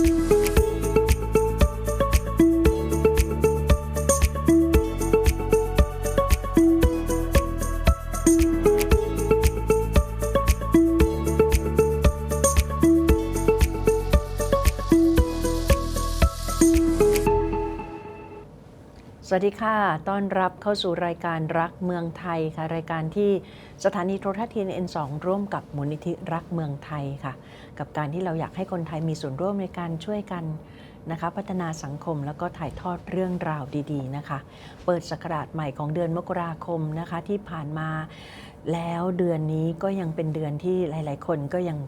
Podcast. สวัสดีค่ะ ต้อนรับเข้าสู่รายการรักเมืองไทยค่ะ รายการที่สถานีโทรทัศน์ทีเอ็นสองร่วมกับมูลนิธิรักเมืองไทยค่ะ กับการที่เราอยากให้คนไทยมีส่วนร่วมในการช่วยกันนะคะ พัฒนาสังคมแล้วก็ถ่ายทอดเรื่องราวดีๆนะคะ เปิดสกราชใหม่ของเดือนมกราคมนะคะที่ผ่านมาแล้วเดือนนี้ก็ยังเป็นเดือนที่หลาย ๆ คนก็ยัง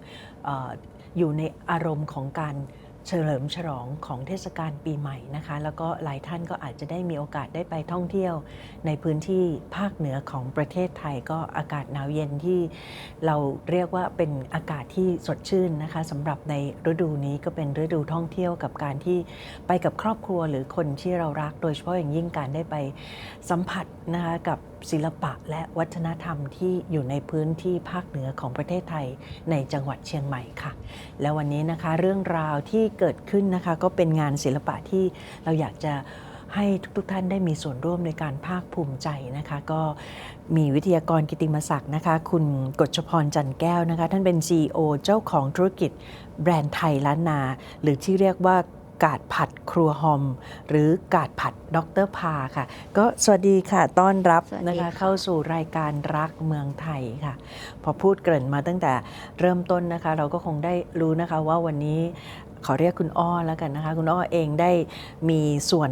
อออยู่ในอารมณ์ของการ เฉลิมฉลองของเทศกาลปีใหม่นะคะ แล้วก็หลายท่านก็อาจจะได้มีโอกาสได้ไปท่องเที่ยว ในพื้นที่ภาคเหนือของประเทศไทยก็อากาศหนาวเย็นที่ เราเรียกว่าเป็นอากาศที่สดชื่นนะคะสำหรับในฤดูนี้ก็เป็นฤดูท่องเที่ยวกับการที่ไปกับครอบครัวหรือคนที่เรารัก โดยเฉพาะอย่างยิ่งการได้ไปสัมผัสนะคะกับ ศิลปะและวัฒนธรรมที่อยู่ในพื้นที่ภาคเหนือของประเทศไทยในจังหวัดเชียงใหม่ค่ะ แล้ววันนี้นะคะเรื่องราวที่เกิดขึ้นนะคะก็เป็นงานศิลปะที่เราอยากจะให้ทุกๆทท่านได้มีส่วนร่วมในการภาคภูมิใจนะคะ ก็มีวิทยากรกิติมศักดิ์นะคะ คุณกฎชพรจันแก้วนะคะ ท่านเป็น CEO เจ้าของธุรกิจแบรนด์ไทยล้านนา หรือที่เรียกว่า กาดผัดครัวฮอม หรือกาดผัดดรพาค่ะ ก็สวัสดีค่ะต้อนรับสวัสดีนะคะค่ะเข้าสู่รายการรักเมืองไทยค่ะ พอพูดเกริ่นมาตั้งแต่เริ่มต้นนะคะ เราก็คงได้รู้นะคะว่าวันนี้ขอเรียกคุณอ้อแล้วกันนะคะ คุณอ้อเองได้มีส่วน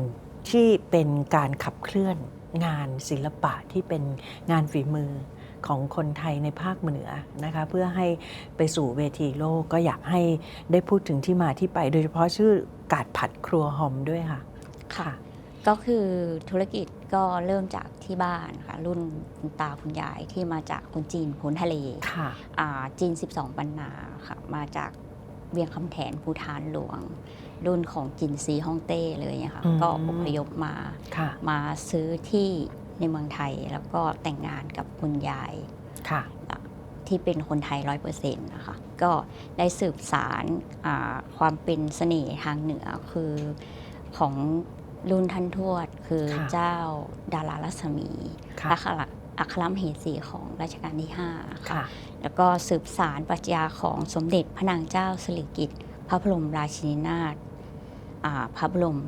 ที่เป็นการขับเคลื่อนงานศิลปะที่เป็นงานฝีมือของคนไทยในภาคเหนือนะคะเพื่อให้ไปสู่เวทีโลกก็อยากให้ได้พูดถึงที่มาที่ไป โดยเฉพาะชื่อ กาดผัดครัวหอมด้วยค่ะ ค่ะ ก็คือธุรกิจก็เริ่มจากที่บ้านค่ะรุ่นคุณตาคุณยายที่มาจากคนจีนพ้นทะเลค่ะอ่าจีน 12 ปันนาค่ะมาจากเวียงคำแถนภูฐานหลวง รุ่นของจินซีฮ่องเต้เลยเนี่ยค่ะ อืม ก็อพยพมา ค่ะมาซื้อที่ในเมืองไทยแล้วก็แต่งงานกับคุณยาย ค่ะ ที่เป็นคนไทยร้อยเปอร์เซ็นต์นะคะก็ได้สืบสารอ่าความเป็นเสน่ห์ทางเหนือคือของรุ่นท่านทวด คือค่ะเจ้าดารารัศมีค่ะอัครอัครมเหสีของรัชกาลที่5ค่ะค่ะ แล้วก็สืบสารปรัชญาของสมเด็จพระนางเจ้าสิริกิติ์พระบรมราชินีนาถอ่าพระบรม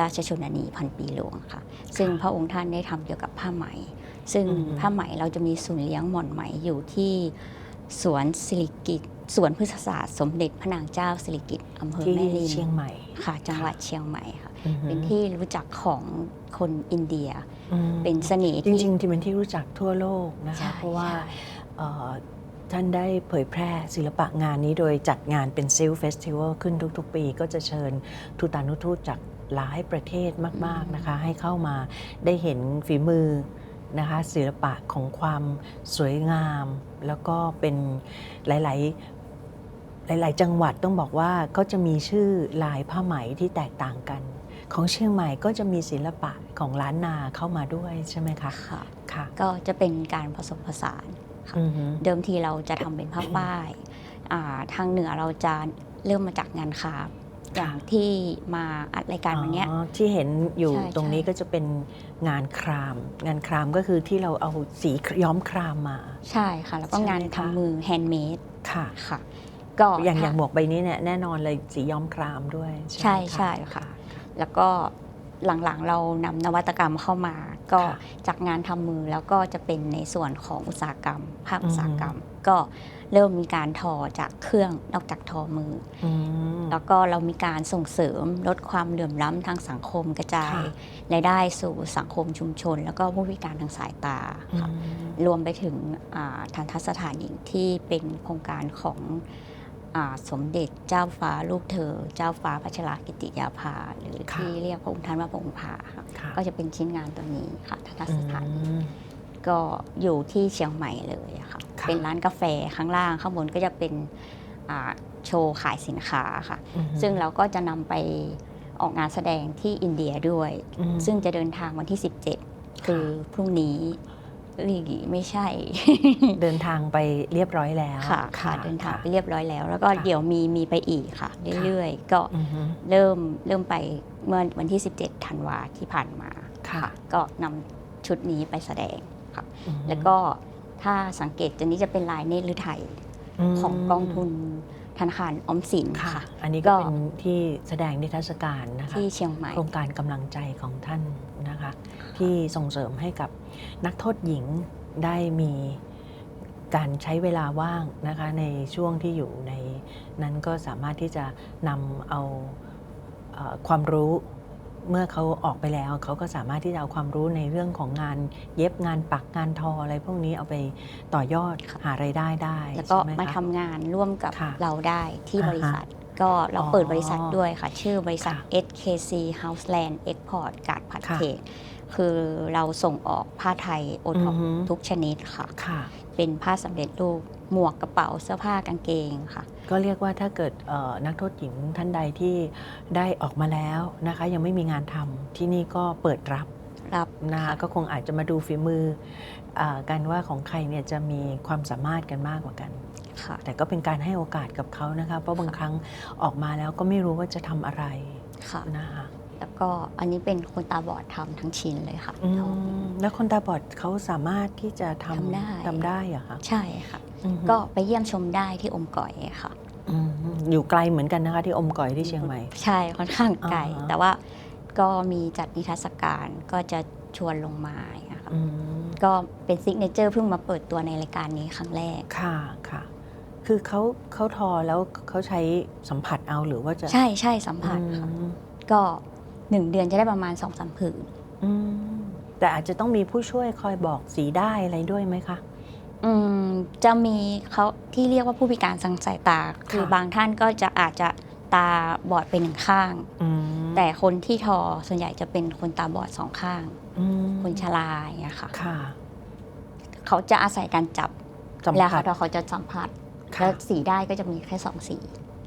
ราชชนนีพันปีหลวงค่ะ ซึ่งพระองค์ท่านได้ทำเกี่ยวกับผ้าไหม ซึ่งอืมผ้าไหมเราจะมีศูนย์เลี้ยงหม่อนไหมอยู่ที่สวนสิริกิติ์สวนพฤกษศาสตร์สมเด็จพระนางเจ้าสิริกิติ์อำเภอที่แม่ริมเชียงใหม่ค่ะ จังหวัดเชียงใหม่ค่ะอือหือเป็นที่รู้จักของคนอินเดียอืมเป็นเสน่ห์จที่ริงๆที่เป็นที่รู้จักทั่วโลกนะใช่คะเพราะว่าใช่เอ่อท่านได้เผยแพร่ศิลปะงานนี้โดยจัดงานเป็นซิลเฟสติวัลขึ้นทุกๆ ปีก็จะเชิญทูตานุทูตจากหลายประเทศมาก ๆนะคะ ให้เข้ามาได้เห็นฝีมือ นะคะศิลปะของความสวยงาม แล้วก็เป็นหลาย ๆ หลาย ๆ จังหวัดต้องบอกว่าก็จะมีชื่อลายผ้าไหมที่แตกต่างกัน ของเชียงใหม่ก็จะมีศิลปะของล้านนาเข้ามาด้วยใช่ไหมคะค่ะค่ะก็จะเป็นการผสมผสานค่ะอือฮึเดิมทีเราจะทำเป็นผ้าป้ายอ่าทางเหนือเราจะเริ่มมาจากงานคราฟต์ อย่างที่มาอัดรายการวันเนี้ยอ๋อที่เห็นอยู่ใช่ตรงนี้ใช่ก็จะเป็นงานคราม งานครามก็คือที่เราเอาสีย้อมครามมา ใช่ค่ะ แล้วก็ใช่ไหมงานคะทำมือแฮนด์เมดค่ะค่ะ ก็อย่างอย่างหมถ้วกใบนี้เนี่ยแน่นอนเลยสีย้อมครามด้วย ใช่ไหมใช่ค่ะ แล้วก็หลังๆ เรานำนวัตกรรมเข้ามา ก็ค่ะจากงานทำมือแล้วก็จะเป็นในส่วนของอุตสาหกรรมภาคอุตสาหกรรม ก็เริ่มมีการทอจากเครื่องนอกจากทอมืออืมแล้วก็เรามีการส่งเสริมลดความเหลื่อมล้ำทางสังคมกระจายค่ะรายได้สู่สังคมชุมชน แล้วก็ผู้พิการทางสายตาอืค่ะมรวมไปถึงอ่าทันทสถานหญิงที่เป็นโครงการของอาสมเด็จเจ้าฟ้าลูกเธอ เจ้าฟ้าพัชรกิติยาภา หรือค่ะที่เรียกพระองค์ท่านว่าพระองค์ภาค่ะค่ะก็จะเป็นชิ้นงานตัวนี้ค่ะทันทสถานอืม ก็อยู่ที่เชียงใหม่เลยอะค่ะ ค่ะ เป็นร้านกาแฟข้างล่างข้างบนก็จะเป็นอ่าโชว์ขายสินค้าค่ะ อืมซึ่งเราก็จะนำไปออกงานแสดงที่อินเดียด้วย อืม ซึ่งจะเดินทางวันที่ 17 คือพรุ่งนี้หลีไม่ใช่ เดินทางไปเรียบร้อยแล้ว ค่ะค่ะเดินทางค่ะไปเรียบร้อยแล้ว แล้วก็ค่ะเดี๋ยวมีมีไปอีกค่ะ เรื่อยๆ ก็อือฮึเริ่มเริ่มไปเมื่อวันที่ 17ธันวาที่ผ่านมา ค่ะ ก็นำชุดนี้ไปแสดง ค่ะอือฮึแล้วก็ถ้าสังเกตตัวนี้จะเป็นลายเนตรฤทัยมของกองทุนธนาคารออมสินค่ะค่ะอันนี้ก็ก็เป็นที่แสดงนิทรรศการนะคะที่เชียงใหม่โครงการกำลังใจของท่านนะคะ ที่ส่งเสริมให้กับนักโทษหญิงได้มีการใช้เวลาว่างนะคะในช่วงที่อยู่ในนั้นก็สามารถที่จะนำเอาเอ่อความรู้ เมื่อเขาออกไปแล้วเขาก็สามารถที่จะเอาความรู้ในเรื่องของงานเย็บงานปักงานทออะไรพวกนี้เอาไปต่อยอดค่ะหารายได้ได้แล้วก็ใช่ไหมาคะ ทำงานร่วมกับค่ะเราได้ที่อ่าฮะบริษัท ก็เราเปิดอ๋อบริษัทด้วยค่ะ ชื่อบริษัท ค่ะ SKC Houseland Export การผัดค่ะ เทคคือเราส่งออกผ้าไทยโอท็อปอือฮึทุกชนิดค่ะ ค่ะ เป็นผ้าสำเร็จรูป หมวกกระเป๋าเสื้อผ้ากางเกงค่ะ ก็เรียกว่าถ้าเกิดเอ่อนักโทษหญิงท่านใดที่ได้ออกมาแล้วนะคะ ยังไม่มีงานทำที่นี่ก็เปิดรับรับนะคะค่ะก็คงอาจจะมาดูฝีมืออากันว่าของใครเนี่ยจะมีความสามารถกันมากกว่ากันค่ะแต่ก็เป็นการให้โอกาสกับเขานะคะ เพราะบางครั้งออกมาแล้วก็ไม่รู้ว่าจะทำอะไรค่ะนะคะ แล้วก็อันนี้เป็นคนตาบอดทำทั้งชิ้นเลยค่ะอืทอมแล้วคนตาบอดเขาสามารถที่จะทำทำได้ทำได้เหรอคะใช่ค่ะ อือฮึก็ไปเยี่ยมชมได้ที่อมก่อยค่ะ อืมอยู่ไกลเหมือนกันนะคะ ที่อมก่อยที่เชียงใหม่ ใช่ค่อนข้างไกล อ่าฮะ แต่ว่าก็มีจัดนิทรรศการก็จะชวนลงมาอย่างเงี้ยค่ะอืมก็เป็นซิกเนเจอร์เพิ่งมาเปิดตัวในรายการนี้ครั้งแรก ค่ะค่ะ คือเขาเขาทอแล้วเขาใช้สัมผัสเอาหรือว่าจะใช่ใช่สัมผัสค่ะ อืมก็ หนึ่งเดือนจะได้ประมาณสองสามผืนอืมแต่อาจจะต้องมีผู้ช่วยคอยบอกสีได้อะไรด้วยไหมคะ อืมจะมีเขาที่เรียกว่าผู้พิการทางสายตา คือค่ะบางท่านก็จะอาจจะตาบอดไปหนึ่งข้าง อืมแต่คนที่ทอส่วนใหญ่จะเป็นคนตาบอดสองข้าง อืมคนชราอย่างเงี้ยค่ะ ค่ะเขาจะอาศัยการจับสัมแล้วผัสเขาเขาจะสัมผัส ค่ะแล้วสีได้ก็จะมีแค่สองสี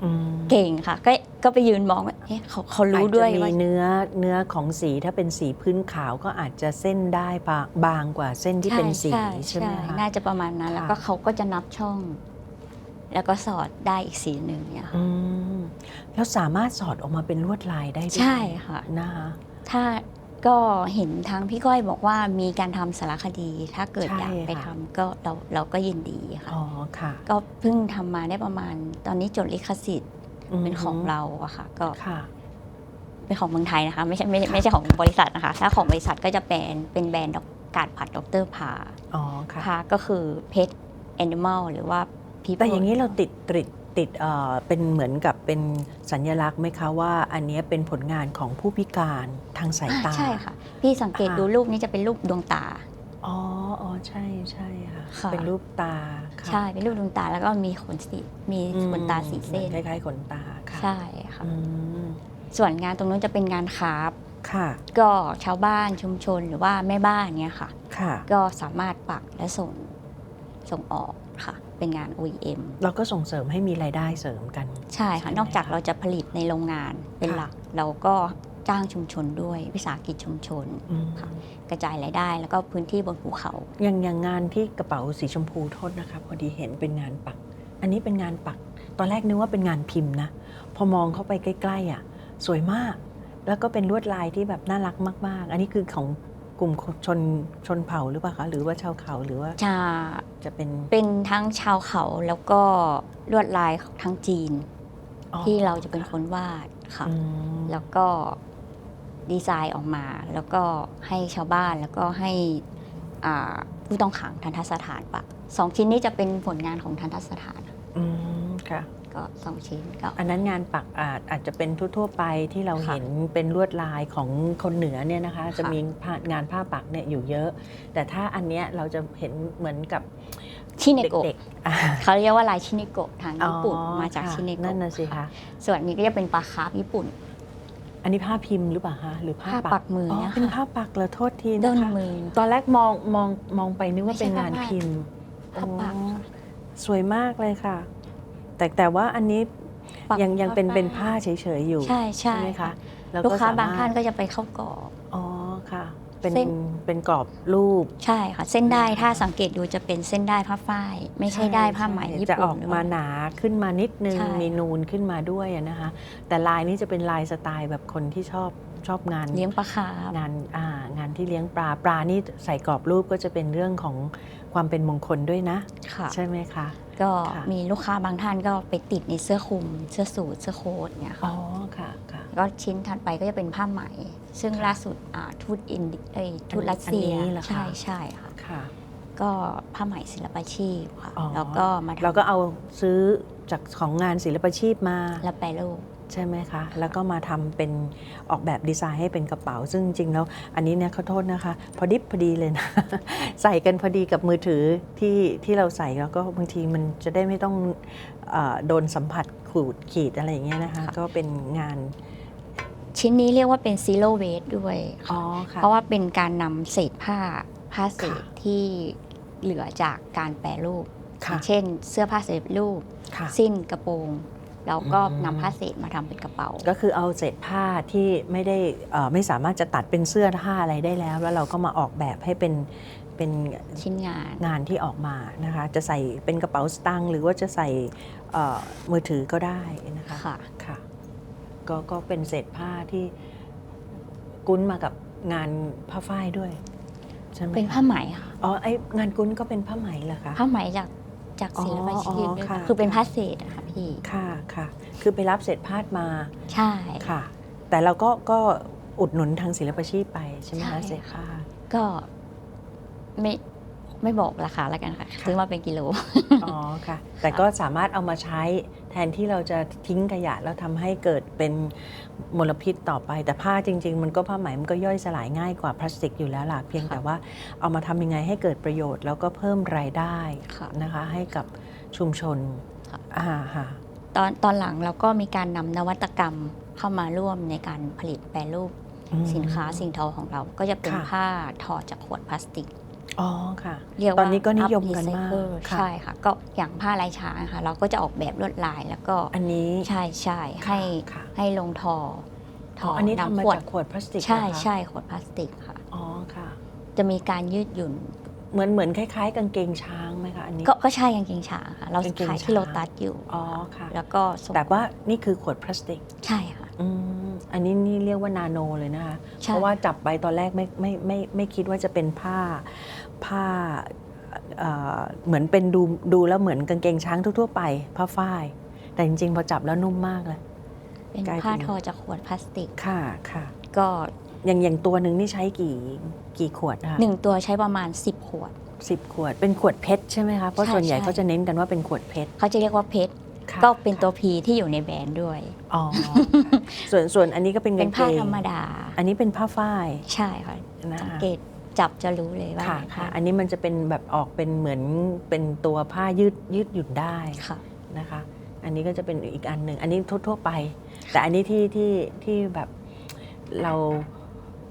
อืมเก่งค่ะ ก็ก็ไปยืนมองว่าเอ๊ะเขาเขารู้ด้วยอาจจะว่า มีเนื้อเนื้อของสีถ้าเป็นสีพื้นขาวก็อาจจะเส้นได้บางบางกว่าเส้นที่เป็นสีใช่ไหมคะ น่าจะประมาณนั้นค่ะแล้วก็เขาก็จะนับช่อง แล้วก็สอดได้อีกสีหนึ่งเนี่ยค่ะอืมแล้วสามารถสอดออกมาเป็นลวดลายได้ด้วยใช่ค่ะ นะคะถ้า ก็เห็นทางพี่ก้อยบอกว่ามีการทำสารคดี ถ้าเกิดใช่อยากไปค่ะ ทำก็เราเราก็ยินดีค่ะ อ๋อค่ะก็เพิ่งทำมาได้ประมาณ ตอนนี้จดลิขสิทธิ์เป็นของเราอะค่ะ ก็ค่ะ เป็นของเมืองไทยนะคะ ไม่ใช่ไม่ไม่ใช่ของบริษัทนะคะ ถ้าของบริษัทก็จะเป็นเป็นแบรนด์ดอกการผัดดรพาอ๋อค่ะ พาก็คือเพชรแอนิมอลหรือว่าพีแต่อย่างนี้เราติดติด ติดเอ่อเป็นเหมือนกับเป็นสัญลักษณ์ไหมคะว่า อันเนี้ยเป็นผลงานของผู้พิการทางสายตา ใช่ค่ะ พี่สังเกตค่ะดูรูปนี้จะเป็นรูปดวงตา อ๋ออ๋อใช่ใช่ค่ะค่ะเป็นรูปตาค่ะใช่เป็นรูปดวงตาแล้วก็มีขนสีมีอืมขนตาสีเส้นคล้ายๆขนตาค่ะใช่ค่ะอืมส่วนงานตรงนู้นจะเป็นงานคราฟต์ค่ะก็ชาวบ้านชุมชนหรือว่าแม่บ้านเนี่ยค่ะค่ะก็สามารถปักและส่งส่งออกค่ะ เป็นงาน OEM เราก็ส่งเสริมให้มีรายได้เสริมกัน ใช่ค่ะใช่ไหมนอกจากคะเราจะผลิตในโรงงานเป็นค่ะหลัก เราก็จ้างชุมชนด้วยวิสาหกิจชุมชนอืมค่ะกระจายรายได้แล้วก็พื้นที่บนภูเขา อย่างอย่างงานที่กระเป๋าสีชมพูโทษนะคะพอดีเห็นเป็นงานปัก อันนี้เป็นงานปัก ตอนแรกนึกว่าเป็นงานพิมพ์นะพอมองเข้าไปใกล้ๆอะสวยมาก แล้วก็เป็นลวดลายที่แบบน่ารักมาก ๆ อันนี้คือของ กลุ่มชนชนเผ่าหรือเปล่าคะหรือว่าชาวเขาหรือว่าจะจะเป็นเป็นทั้งชาวเขาแล้วก็ลวดลายทั้งจีนอ๋อที่เราจะเป็นคนวาดค่ะอืมแล้วก็ดีไซน์ออกมา แล้วก็ให้ชาวบ้านแล้วก็ให้อ่าผู้ต้องขังทันทสถานปะสองชิ้นนี้จะเป็นผลงานของทันทสถานอืมค่ะ ก็สองชิ้นก็อันนั้นงานปักอาจอาจจะเป็นทั่วๆไปที่เราค่ะเห็นเป็นลวดลายของคนเหนือเนี่ยนะคะ จะค่ะมีผ้างานผ้าปักเนี่ยอยู่เยอะ แต่ถ้าอันเนี้ยเราจะเห็นเหมือนกับชิเนโกะเด็กๆอ่าเขาเรียกว่าลายชิเนโกะทางญี่ปุ่นอ๋อมาจากค่ะชิเนโกะนั่นน่ะสิคะส่วนนี้ก็จะเป็นปลาคาร์ฟญี่ปุ่น อันนี้ผ้าพิมพ์หรือเปล่าคะหรือผ้าผ้าปักมืออ๋อเนี่ยเป็นค่ะผ้าปักเหรอโทษทีด้นะนคะมือตอนแรกมองมองมองไปนึกว่าไม่ใช่เป็นงานผ้าปักพิมพ์ผ้าปักอ๋อค่ะสวยมากเลยค่ะ แต่แต่ว่าอันนี้ปักยังยังเป็นผ้า เป็นผ้าเฉยๆอยู่ใช่ใช่ไหมคะแล้วลูกค้าสมรถบางท่านก็จะไปเข้ากรอบ อ๋อค่ะ เป็เป็นเส้น เป็นกรอบรูป ใช่ค่ะ เส้นได้นะคะถ้าสังเกตดูจะเป็นเส้นได้ผ้าฝ้าย ไม่ใช่ได้ผ้าไหมใช่ญี่จะปุ่นออกมาหนาขึ้นมานิดนึง ใช่ มีนูนขึ้นมาด้วยอะนะคะ แต่ลายนี้จะเป็นลายสไตล์แบบคนที่ชอบชอบงานเลี้ยงปลาคาร์ฟ งานอ่างานที่เลี้ยงปลาปลานี่ใส่กรอบรูปก็จะเป็นเรื่องของความเป็นมงคลด้วยนะ ค่ะ ใช่ไหมคะ ก็ค่ะ มีลูกค้าบางท่านก็ไปติดในเสื้อคลุม เสื้อสูทเสื้อโค้ทเนี่ยอ๋ค่ะอค่ะค่ะ ก็ชิ้นถัดไปก็จะเป็นผ้าไหม ซึ่งค่ะล่าสุดอ่าทูตอินเดียเอ้ยทูตรัสเซียอันนี้เหรอคะ ใช่ใช่ค่ะ ค่ะ ก็ผ้าไหมศิลปาชีพค่ะ อ๋อ แล้วก็มาทำเราก็เอาซื้อจากของงานศิลปาชีพมาแล้วแปรรูป ใช่ไหมคะ แล้วก็มาทำเป็นออกแบบดีไซน์ให้เป็นกระเป๋า ซึ่งจริงๆแล้วอันนี้เนี่ยขอโทษนะคะ พอดิบพอดีเลยนะ ใส่กันพอดีกับมือถือที่ที่เราใส่แล้วก็บางทีมันจะได้ไม่ต้องเออโดนสัมผัสขูดขีดอะไรอย่างเงี้ยนะคะค่ะก็เป็นงานชิ้นนี้เรียกว่าเป็นซีโร่เวทด้วยค่ะอ๋อค่ะเพราะว่าเป็นการนำเศษผ้าผ้าเศษค่ะที่เหลือจากการแปรรูปอค่ะย่างเช่น เสื้อผ้าเสร็จรูปค่ะสิ้นกระโปรง เราก็อืมนำผ้าเศษมาทำเป็นกระเป๋า ก็คือเอาเศษผ้าที่ไม่ได้เอ่อไม่สามารถจะตัดเป็นเสื้อผ้าอะไรได้แล้ว แล้วเราก็มาออกแบบให้เป็นเป็นชิ้นงาน งานที่ออกมานะคะ จะใส่เป็นกระเป๋าสตางค์หรือว่าจะใส่เอ่อมือถือก็ได้นะคะค่ะ ค่ะก็ก็เป็นเศษผ้าที่กุ้นมากับงานผ้าฝ้ายด้วยใช่ไหมเป็นคะผ้าไหมค่ะอ๋อไองานกุ้นก็เป็นผ้าไหมเหรอคะ ผ้าไหมจากจากอ๋อศิลปาชีพอ๋อด้วยค่ะคือเป็นผ้าเศษอะค่ะ พี่ค่ะค่ะ คือไปรับเศษผ้ามาใช่ค่ะ แต่เราก็ก็อุดหนุนทางศิลปาชีพไปใช่ไหมใช่คะเศษผ้าก็ไม่ไม่บอกราคาแล้วกันค่ะค่ะซื้อมาเป็นกิโล อ๋อค่ะ แต่ก็สามารถเอามาใช้แทนที่เราจะทิ้งขยะแล้วทำให้เกิดเป็นมลพิษต่อไป แต่ผ้าจริง ๆ มันก็ผ้าไหมมันก็ย่อยสลายง่ายกว่าพลาสติกอยู่แล้วล่ะเพียงค่ะแต่ว่าเอามาทำยังไงให้เกิดประโยชน์ แล้วก็เพิ่มรายได้ค่ะนะคะให้กับชุมชน ค่ะอ่าค่ะตอนตอนหลังเราก็มีการนำนวัตกรรมเข้ามาร่วมในการผลิตแปรรูปอืมสินค้าสิ่งทอของเราก็จะเป็นค่ะผ้าทอจากขวดพลาสติกอ๋อค่ะเรียกว่าตอนนี้ก็นิยม up กันมาก recycle ค่ะใช่ค่ะ ก็อย่างผ้าลายช้างค่ะ เราก็จะออกแบบลวดลายแล้วก็อันนี้ใช่ใช่ให้ค่ะให้ลงทอทอ๋อออันนี้ทำมาขวดจากขวดพลาสติกใช่เหรอคะใช่ขวดพลาสติกค่ะอ๋อค่ะ จะมีการยืดหยุ่น เหมือนเหมือนคล้ายๆ กางเกงช้างไหมคะอันนี้ ก็ก็ใช่กางเกงช้างค่ะเรากางเกงขายที่ช้าง โลตัสอยู่อ๋อค่ะ แล้วก็ส่งแต่ว่านี่คือขวดพลาสติกใช่ค่ะ อืมอันนี้นี่เรียกว่านาโนเลยนะคะ ใช่ เพราะว่าจับไปตอนแรกไม่ไม่ไม่ไม่คิดว่าจะเป็นผ้าผ้าเอ่อเหมือนเป็นดูดูแล้วเหมือนกางเกงช้างทั่วๆไป ผ้าฝ้าย แต่จริงๆ พอจับแล้วนุ่มมากเลย เป็นกลายเป็น ผ้าทอจากขวดพลาสติก ค่ะค่ะ ก็อย่างอย่างตัวหนึ่งนี่ใช้กี่ กี่ขวดนะคะหนึ่งตัวใช้ประมาณ 10 ขวด สิบขวด เป็นขวดเพชรใช่ไหมคะ เพราะใช่ส่วนใหญ่ใช่ เขาจะเน้นกันว่าเป็นขวดเพชรเขาจะเรียกว่าเพชรค่ะก็เป็นตัว P ที่อยู่ในแบรนด์ด้วย อ๋อค่ะส่วนส่วนอันนี้ก็เป็นเป็กานงเกผ้างธรรมดา อันนี้เป็นผ้าฝ้ายใช่ค่ะนะสังคะเกตจับจะรู้เลยว่าค่ะเป็นค่ะผ้าอันนี้มันจะเป็นแบบออกเป็นเหมือนเป็นตัวผ้ายืดยืดหยุ่นได้ค่ะ นะคะ อันนี้ก็จะเป็นอีกอันหนึ่งอันนี้ทั่วๆไป แต่อันนี้ที่ที่ที่แบบเรา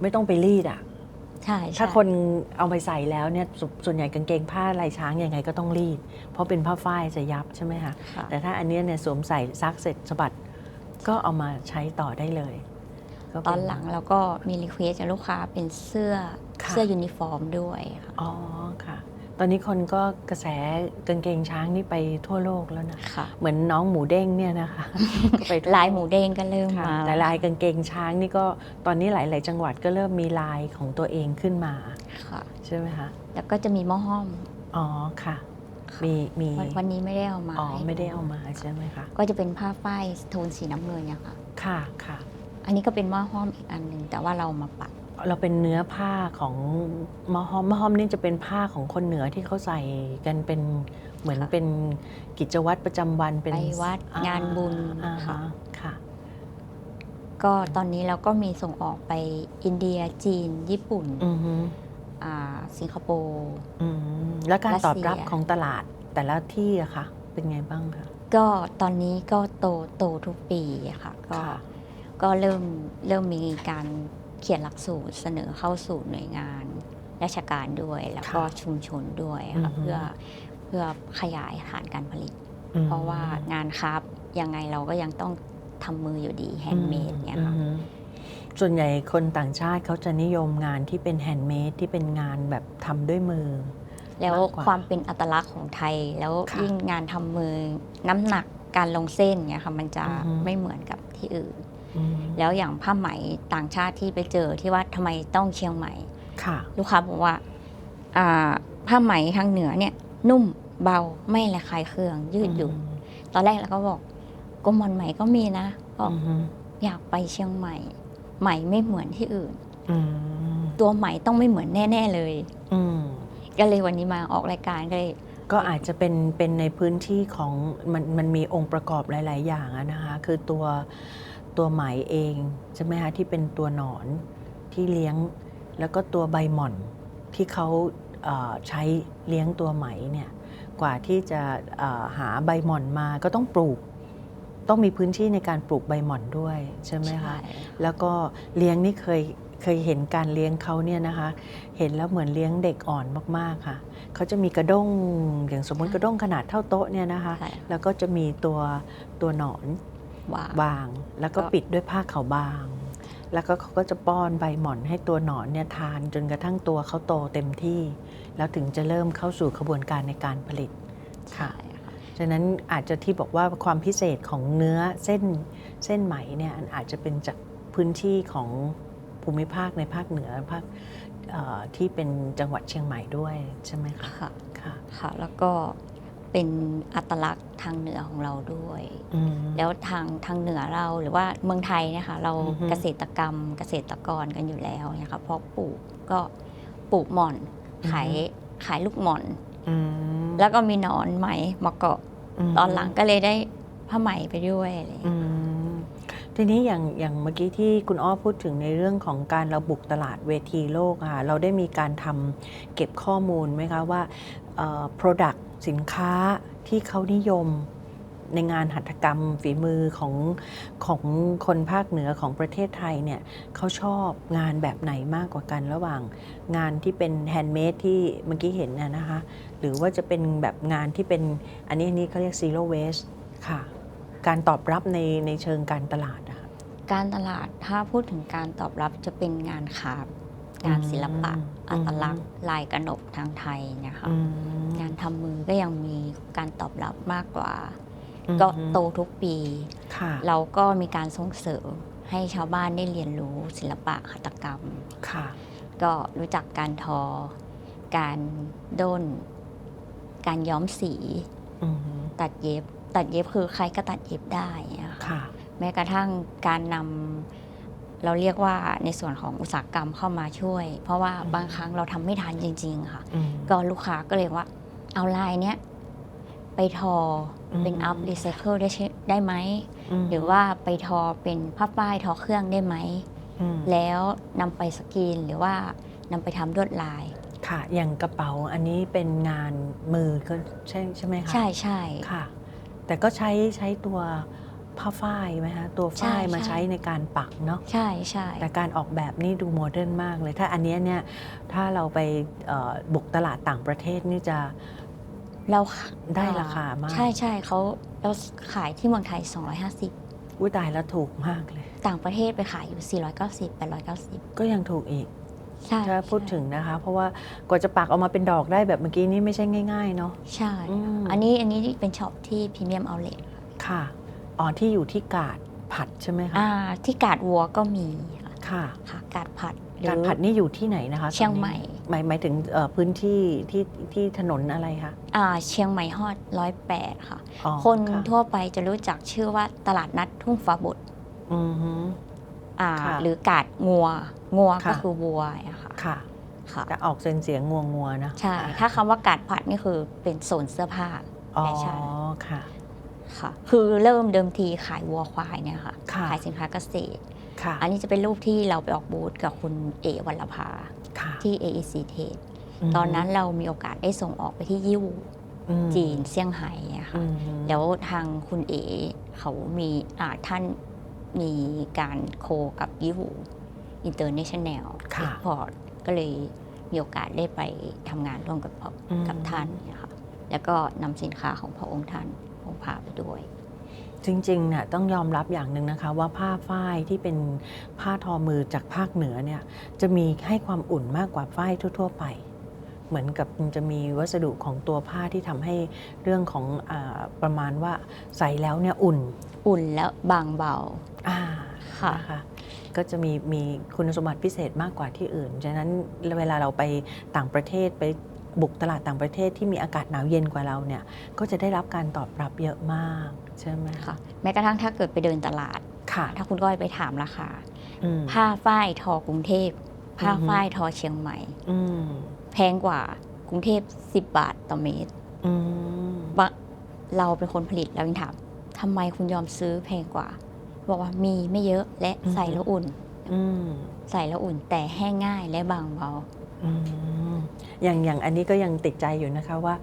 ไม่ต้องไปรีดอะ ใช่ใช่ถ้าคนเอาไปใส่แล้วเนี่ยสส่วนใหญ่กางเกงผ้าลายช้างยังไงก็ต้องรีด เพราะเป็นผ้าฝ้ายจะยับใช่ไหมคะค่ะแต่ถ้าอันเนี้ยเนี่ยสวมใส่ซักเสร็จสะบัดก็เอามาใช้ต่อได้เลยก็เป็ตอนหลังเราก็มีรีเควสจากลูกค้าเป็นเสื้อค่ะเสื้อยูนิฟอร์มด้วยค่ะอ๋อค่ะ ตอนนี้คนก็กระแสกางเกงช้างนี่ไปทั่วโลกแล้วนะค่ะ เหมือนน้องหมูเด้งเนี่ยนะคะก็ไปทั่วลายหมูเด้งก็เริ่มค่ะมาแต่แล้วลายกางเกงช้างนี่ก็ตอนนี้หลาย ๆ จังหวัดก็เริ่มมีลายของตัวเองขึ้นมาค่ะใช่ไหมคะแล้วก็จะมีหม้อห้อมอ๋อค่ะมีมีวันวันนี้ไม่ได้เอามาอ๋อให้ไม่ได้เอามาใช่ไหมคะก็จะเป็นผ้าฝ้ายโทนสีน้ำเงินเนี่ยค่ะค่ะค่ะ อันนี้ก็เป็นหม้อห้อมอีกอันหนึ่งแต่ว่าเรามาปัก เราเป็นเนื้อผ้าของมะฮอมมะฮอมนี่จะเป็นผ้าของคนเหนือที่เขาใส่กันเป็นเหมือนค่ะเป็นกิจวัตรประจำวันเป็นไปวัดอ่งานบุญอ่าค่ะ ค่ะ ก็ตอนนี้เราก็มีส่งออกไปอินเดียจีน ญี่ปุ่นอือฮึอ่าสิงคโปร์ อืมแล้วการรัสเซียตอบรับของตลาดแต่ละที่อะคะเป็นไงบ้างคะ ก็ตอนนี้ก็โตโตทุกปีอะค่ะก็ค่ะ ก็เริ่มเริ่มมีการ เขียนหลักสูตรเสนอเข้าสู่หน่วยงานราชการด้วยแล้วก็ชุมชนด้วยค่ะเพื่อเพื่อขยายฐานการผลิตอืมเพราะว่างานครับยังไงเราก็ยังต้องทำมืออยู่ดีแฮนด์เมดเนี่ยค่ะอืมส่วนใหญ่คนต่างชาติเขาจะนิยมงานที่เป็นแฮนด์เมดที่เป็นงานแบบทำด้วยมือ แล้วมากกว่าความเป็นอัตลักษณ์ของไทย แล้วค่ะยิ่งงานทำมือน้ำหนักการลงเส้นเนี่ยค่ะมันจะอือฮึไม่เหมือนกับที่อื่นอืม แล้วอย่างผ้าไหมต่างชาติที่ไปเจอที่ว่าทำไมต้องเชียงใหม่ค่ะ ลูกค้าบอกว่าอ่าผ้าไหมทางเหนือเนี่ย นุ่มเบาไม่ระคายเคือง ยืดหยุ่นตอนแรกเราก็บอกกรมหมอนไหมก็มีนะบอกอืมอยากไปเชียงใหม่ ไหมไม่เหมือนที่อื่นอืมตัวไหมต้องไม่เหมือนแน่ ๆเลยอืมก็เลยวันนี้มาออกรายการก็เลยก็อาจจะเป็นเป็นในพื้นที่ของมันมันมีองค์ประกอบหลาย ๆ อย่างอะนะคะ คือตัว ตัวไหมเองใช่ไหมคะที่เป็นตัวหนอนที่เลี้ยง แล้วก็ตัวใบหม่อนที่เขาเอ่อใช้เลี้ยงตัวไหมเนี่ยกว่าที่จะเอ่อหาใบหม่อนมาก็ต้องปลูก ต้องมีพื้นที่ในการปลูกใบหม่อนด้วยใช่ไหมคะแล้วก็เลี้ยงนี่เคยเคยเห็นการเลี้ยงเขาเนี่ยนะคะ เห็นแล้วเหมือนเลี้ยงเด็กอ่อนมากๆค่ะเขาจะมีกระด้งอย่างสมมติกระด้งขนาดเท่าโต๊ะเนี่ยนะคะใช่แล้วก็จะมีตัวตัวหนอน ว่าบาง แล้วก็ก็ปิดด้วยผ้าขาวบาง แล้วก็เขาก็จะป้อนใบหม่อนให้ตัวหนอนเนี่ยทานจนกระทั่งตัวเขาโตเต็มที่ แล้วถึงจะเริ่มเข้าสู่ขบวนการในการผลิตค่ะใช่ค่ะฉะนั้นอาจจะที่บอกว่าความพิเศษของเนื้อเส้นเส้นไหมเนี่ยอาจจะเป็นจากพื้นที่ของภูมิภาคในภาคเหนือภาคเอ่อที่เป็นจังหวัดเชียงใหม่ด้วยใช่ไหมคะค่ะค่ะค่ะแล้วก็ เป็นอัตลักษณ์ทางเหนือของเราด้วยอืมแล้วทางทางเหนือเราหรือว่าเมืองไทยเนะคะเราอือฮึเกษตรกรรมเกษตรกรกันอยู่แล้วเนี่ยค่ะเพราะปลูกก็ปลูกหม่อนขายขายลูกหม่อนอืมแล้วก็มีหนอนไหมมาเกาะมตอนหลังก็เลยได้ผ้าไหมไปด้วยอะไรอย่างอืเงี้ยมทีนี้อย่างอย่างเมื่อกี้ที่คุณอ้อพูดถึงในเรื่องของการเราบุกตลาดเวทีโลกอะค่ะเราได้มีการทำเก็บข้อมูลไหมคะว่าเอ่อ product สินค้าที่เขานิยมในงานหัตถกรรมฝีมือของของคนภาคเหนือของประเทศไทยเนี่ยเขาชอบงานแบบไหนมากกว่ากันระหว่าง งานที่เป็นแฮนด์เมดที่เมื่อกี้เห็นนะนะคะหรือว่าจะเป็นแบบงานที่เป็นอันนี้อันนี้เขาเรียก zero waste ค่ะ การตอบรับในในเชิงการตลาดนะคะการตลาดถ้าพูดถึงการตอบรับจะเป็นงานคราฟต์ งานศิลปะอืมอัตลักษณ์ลายกระหนกทางไทยเนะคะอืมงานทำมือก็ยังมีการตอบรับมากกว่าอืมก็โตทุกปีค่ะเราก็มีการส่งเสริมให้ชาวบ้านได้เรียนรู้ศิลปะหัตถกรรมค่ะก็รู้จักการทอ การด้น การย้อมสีอืมตัดเย็บ ตัดเย็บคือใครก็ตัดเย็บได้อะค่ะค่ะ แม้กระทั่งการนำ เราเรียกว่าในส่วนของอุตสาหกรรมเข้ามาช่วย เพราะว่าอืมบางครั้งเราทำไม่ทันจริง ๆ ค่ะอืมก็ลูกค้าก็เลยว่าเอาลายเนี้ยไปทออมเป็นอัพรีไซเคิลได้ใช่ได้ไหมมหรือว่าไปทอเป็นผ้าป้ายทอเครื่องได้ไหมอืมแล้วนำไปสกรีนหรือว่านำไปทำลวดลาย ค่ะ อย่างกระเป๋าอันนี้เป็นงานมือก็ใช่ใช่ไหมคะ ใช่ใช่ค่ะ แต่ก็ใช้ใช้ตัว ผ้าฝ้ายไหมคะตัวฝ้ายใช่มาใช่ใช้ในการปักเนาะใช่ใช่ แต่การออกแบบนี่ดูโมเดิร์นมากเลย ถ้าอันเนี้ยเนี่ยถ้าเราไปเอ่อบุกตลาดต่างประเทศนี่จะ เราได้ราคามาก ใช่ใช่เขาเราขายที่เมืองไทย 250 อุ้ยตายแล้วถูกมากเลย ต่างประเทศไปขายอยู่ 490 890 ก็ยังถูกอีก ใช่ถ้าพูดถึงนะคะ เพราะว่ากว่าจะปักออกมาเป็นดอกได้แบบเมื่อกี้นี่ไม่ใช่ง่าย ๆ เนาะใช่ อืมอันนี้อันนี้เป็นช็อปที่พรีเมียมเอาเลทค่ะ อ๋อที่อยู่ที่กาดผัดใช่ไหมคะอ่าที่กาดวัวก็มีค่ะค่ะค่ะกาดผัดหรือการผัดนี่อยู่ที่ไหนนะคะเชียงใหม่ตอนนี้หมายหมายถึงเอ่อพื้นที่ที่ที่ถนนอะไรคะอ่าเชียงใหม่ฮอดร้อยแปดค่ะ อ๋อคนค่ะทั่วไปจะรู้จักชื่อว่าตลาดนัดทุ่งฟ้าบดอือฮึ อ่าค่ะหรือกาดงัว งัวค่ะก็คือวัวอะค่ะค่ะค่ะจะออกเสียงเสียงงัวงัวๆนะใช่อ่ถ้าคำว่ากาดผัดนี่คือเป็นโซนเสื้อผ้า อ๋อแฟชั่น ค่ะ ค่ะ คือเริ่มเดิมทีขายวัวควายเนี่ยค่ะค่ะขายสินค้าเกษตรค่ะอันนี้จะเป็นรูปที่เราไปออกบูธกับคุณเอวัลภาค่ะที่ AEC t a d มตอนนั้นเรามีโอกาสได้ส่งออกไปที่ยิวอืมจีนเซี่ยงไฮ้อะค่ะอืมแล้วทางคุณเอเขามีอ่าท่านมีการโคกับยิวอินเตอร์เนชั่นแนลค่ะพอร์ตก็เลยมีโอกาสได้ไปทำงานร่วมกับพระอืมกับท่านเนี่ยค่ะแล้วก็นำสินค้าของพระองค์ท่าน องค์พาไปด้วย จริงๆเนี่ยต้องยอมรับอย่างหนึ่งนะคะ ว่าผ้าฝ้ายที่เป็นผ้าทอมือจากภาคเหนือเนี่ยจะมีให้ความอุ่นมากกว่าฝ้ายทั่ว ๆ ไป เหมือนกับมันจะมีวัสดุของตัวผ้าที่ทำให้เรื่องของอาประมาณว่าใส่แล้วเนี่ยอุ่นอุ่นแล้วบางเบา อ่า ค่ะนะคะก็จะมีมีคุณสมบัติพิเศษมากกว่าที่อื่น ฉะนั้นเวลาเราไปต่างประเทศไป บุกตลาดต่างประเทศที่มีอากาศหนาวเย็นกว่าเราเนี่ยก็จะได้รับการตอบรับเยอะมากใช่ไหมค่ะแม้กระทั่งถ้าเกิดไปเดินตลาด ค่ะถ้าคุณก้อยไปถามราคาอืมผ้าฝ้ายทอกรุงเทพ ผ้าอือฮึฝ้ายทอเชียงใหม่อืมแพงกว่ากรุงเทพ 10 บาทต่อเมตรอืมบะเราเป็นคนผลิตเรายังถามทำไมคุณยอมซื้อแพงกว่า บอกว่ามีไม่เยอะและใส่แล้วอุ่นอืมใส่แล้วอุ่นแต่แห้งง่ายและบางเบา อืมอย่างอย่างอันนี้ก็ยังติดใจอยู่นะคะว่า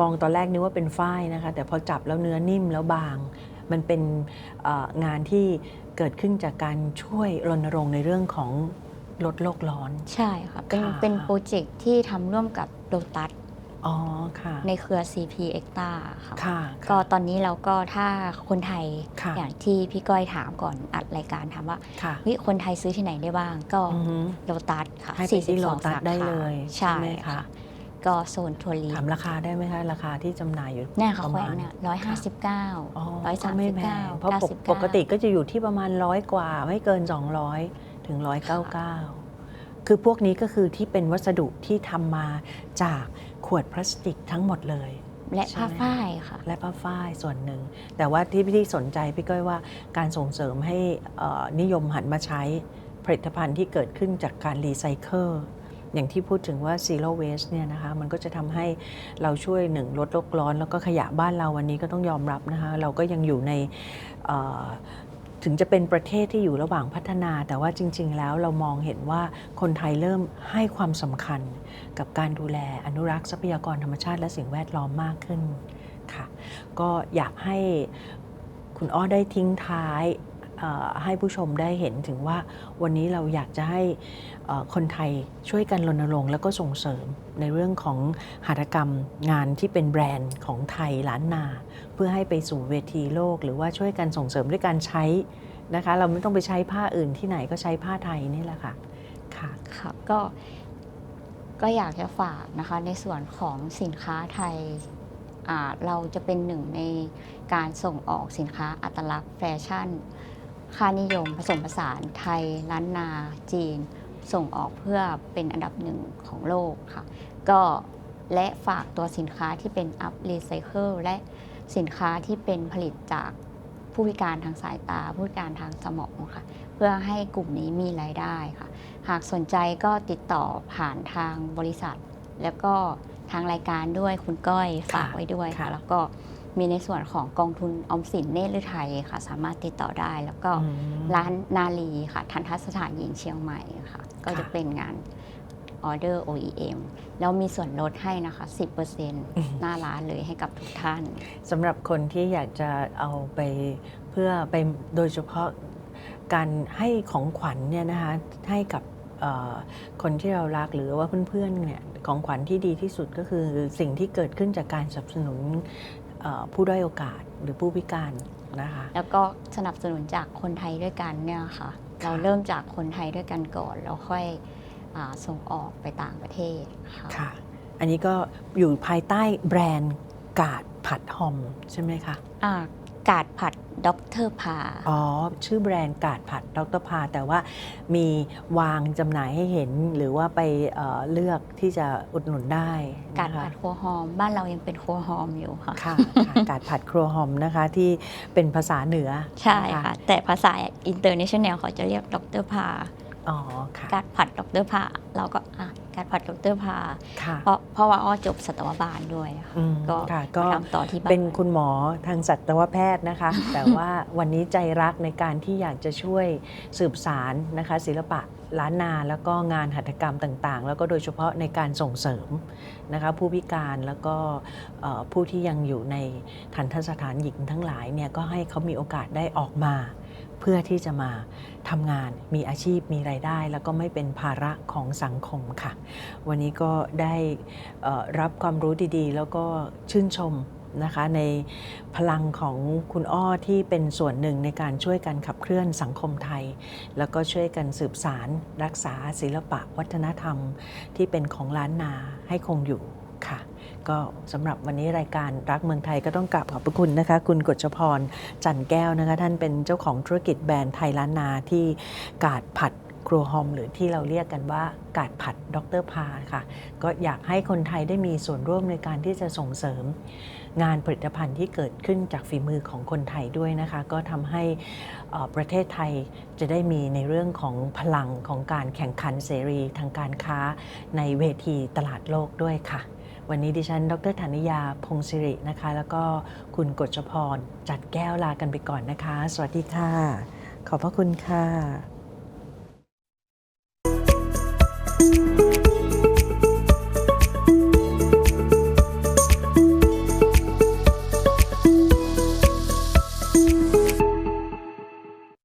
มองตอนแรกนึกว่าเป็นฝ้ายนะคะ แต่พอจับแล้วเนื้อนิ่มแล้วบาง มันเป็นเอ่องานที่เกิดขึ้นจากการช่วยรณรงค์ในเรื่องของลดโลกร้อน ใช่ค่ะ เป็นค่ะ เป็นโปรเจกต์ที่ทำร่วมกับโ o ตัส อ๋อค่ะ ในเครือ CP e x t a ค่ะค่ะ ก็ตอนนี้เราก็ถ้าคนไทยค่ะอย่างที่พี่ก้อยถามก่อนอัดรายการถามว่าค่ะ เฮ้ยคนไทยซื้อที่ไหนได้บ้างก็อือฮึโ o ตัสค่ะให้ไปที่42 Lotus สาขาได้เลยใช่ใช่ไหมคะ ค่ะ ก็โซนทัวรีถามราคาได้ไหมคะ ราคาที่จำหน่ายอยู่เนี่ยค่ะประแขวมาณนเนี่ยร้อยห้าสิบเก้าอ๋อร้อยก็สามไม่สิบแพเก้างเพราะปกปกติก็จะอยู่ที่ประมาณร้อยกว่า ไม่เกิน 200 ถึง 199 คือพวกนี้ก็คือที่เป็นวัสดุที่ทำมาจากขวดพลาสติกทั้งหมดเลยและใช่ผ้าไหมฝ้ายค่ะ และผ้าฝ้ายส่วนหนึ่ง แต่ว่าที่พี่สนใจพี่ก้อยว่าการส่งเสริมให้เอ่อนิยมหันมาใช้ผลิตภัณฑ์ที่เกิดขึ้นจากการรีไซเคิลอย่างที่พูดถึงว่า zero waste เนี่ยนะคะมันก็จะทำให้เราช่วยหนึ่งลดโลกร้อน แล้วก็ขยะบ้านเราวันนี้ก็ต้องยอมรับนะคะเราก็ยังอยู่ในเอ่อ ถึงจะเป็นประเทศที่อยู่ระหว่างพัฒนา แต่ว่าจริง ๆ แล้วเรามองเห็นว่าคนไทยเริ่มให้ความสำคัญกับการดูแลอนุรักษ์ทรัพยากรธรรมชาติและสิ่งแวดล้อมมากขึ้นค่ะ ก็อยากให้คุณอ้อได้ทิ้งท้าย ให้ผู้ชมได้เห็นถึงว่าวันนี้เราอยากจะให้คนไทยช่วยกันรณรงค์แล้วก็ส่งเสริมในเรื่องของหัตถกรรมงานที่เป็นแบรนด์ของไทยล้านนา เพื่อให้ไปสู่เวทีโลก หรือว่าช่วยกันส่งเสริมด้วยการใช้นะคะ เราไม่ต้องไปใช้ผ้าอื่นที่ไหนก็ใช้ผ้าไทยนี่แหละค่ะค่ะค่ะก็ก็อยากจะฝากนะคะในส่วนของสินค้าไทยเราจะเป็นหนึ่งในการส่งออกสินค้าอัตลักษณ์แฟชั่น ค่านิยมผสมผสานไทย ล้านนาจีน ส่งออกเพื่อเป็นอันดับหนึ่งของโลกค่ะ ก็และฝากตัวสินค้าที่เป็นอัพรีไซเคิลและสินค้าที่เป็นผลิตจากผู้พิการทางสายตา ผู้พิการทางสมองค่ะ เพื่อให้กลุ่มนี้มีรายได้ค่ะ หากสนใจก็ติดต่อผ่านทางบริษัท แล้วก็ทางรายการด้วยคุณก้อยฝากไว้ด้วยค่ะค่ะแล้วก็ มีในส่วนของกองทุนออมสินเนตรฤทัยค่ะ สามารถติดต่อได้ แล้วก็อืมร้านนาลีค่ะทันทัศสถานหญิงเชียงใหม่ค่ะ ก็จะเป็นงานออเดอร์ OEM แล้วมีส่วนลดให้นะคะ 10%หน้าร้านเลยให้กับทุกท่านสำหรับคนที่อยากจะเอาไปเพื่อไปโดยเฉพาะการให้ของขวัญเนี่ยนะคะให้กับเอ่อคนที่เรารักหรือว่าเพื่อนๆเนี่ยของขวัญที่ดีที่สุดก็คือสิ่งที่เกิดขึ้นจากการสนับสนุนเอ่อ ผู้ด้อยโอกาสหรือผู้พิการนะคะ แล้วก็สนับสนุนจากคนไทยด้วยกันเนี่ยค่ะ เราเริ่มจากคนไทยด้วยกันก่อน แล้วค่อยอาส่งออกไปต่างประเทศค่ะค่ะอันนี้ก็อยู่ภายใต้แบรนด์กาดผัดฮอมใช่ไหมคะอ่า กาดผัดด็อกเตอร์พา อ๋อ ชื่อแบรนด์กาดผัดดรพา แต่ว่ามีวางจำหน่ายให้เห็นหรือว่าไปเอ่อเลือกที่จะอุดหนุนได้กาดนะคะผัดครัวหอม บ้านเรายังเป็นครัวหอมอยู่ค่ะ ค่ะค่ะ กาดผัดครัวหอมนะคะที่เป็นภาษาเหนือใช่นค่ะ แต่ภาษาอินเตอร์เนชั่นแนลเขาจะเรียกด็อกเตอร์พา อ๋อค่ะกาดผัดด็อกเตอร์พาเราก็อะกาดผัดด็อกเตอร์พาค่ะเพราะเพราะว่าอ้อจบสัตวบาลด้วยค่ะอืมก็ค่ะก็ มาทำต่อที่บ้านเป็นคุณหมอทางสัตวแพทย์นะคะ แต่ว่าวันนี้ใจรักในการที่อยากจะช่วยสืบสารนะคะ ศิลปะล้านนาแล้วก็งานหัตถกรรมต่างๆ แล้วก็โดยเฉพาะในการส่งเสริมนะคะ ผู้พิการแล้วก็เอ่อผู้ที่ยังอยู่ในทันทสถานหญิงทั้งหลายเนี่ยก็ให้เขามีโอกาสได้ออกมา เพื่อที่จะมาทำงานมีอาชีพมีไรายได้ แล้วก็ไม่เป็นภาระของสังคมค่ะ วันนี้ก็ได้รับความรู้ดีๆ แล้วก็ชื่นชมนะคะในพลังของคุณอ้อที่เป็นส่วนหนึ่งในการช่วยกันขับเคลื่อนสังคมไทย แล้วก็ช่วยกันสืบสารรักษาศิลปะวัฒนธรรม ที่เป็นของล้านนาให้คงอยู่ค่ะ ก็สำหรับวันนี้รายการรักเมืองไทยก็ต้องกราบขอบพระคุณนะคะ คุณกฤษพรจันแก้วนะคะ ท่านเป็นเจ้าของธุรกิจแบรนด์ไทยล้านนาที่กาดผัดครัวฮอมหรือที่เราเรียกกันว่ากาดผัดดรพาค่ะ ก็อยากให้คนไทยได้มีส่วนร่วมในการที่จะส่งเสริม งานผลิตภัณฑ์ที่เกิดขึ้นจากฝีมือของคนไทยด้วยนะคะ ก็ทำให้ประเทศไทยจะได้มีในเรื่องของพลังของการแข่งขันเสรีทางการค้าในเวทีตลาดโลกด้วยค่ะ วันนี้ดิฉัน ดรธานิยา พงศิรินะคะ แล้วก็คุณกฎชพร จัดแก้วลากันไปก่อนนะคะ สวัสดีค่ะ ขอบพระคุณค่ะ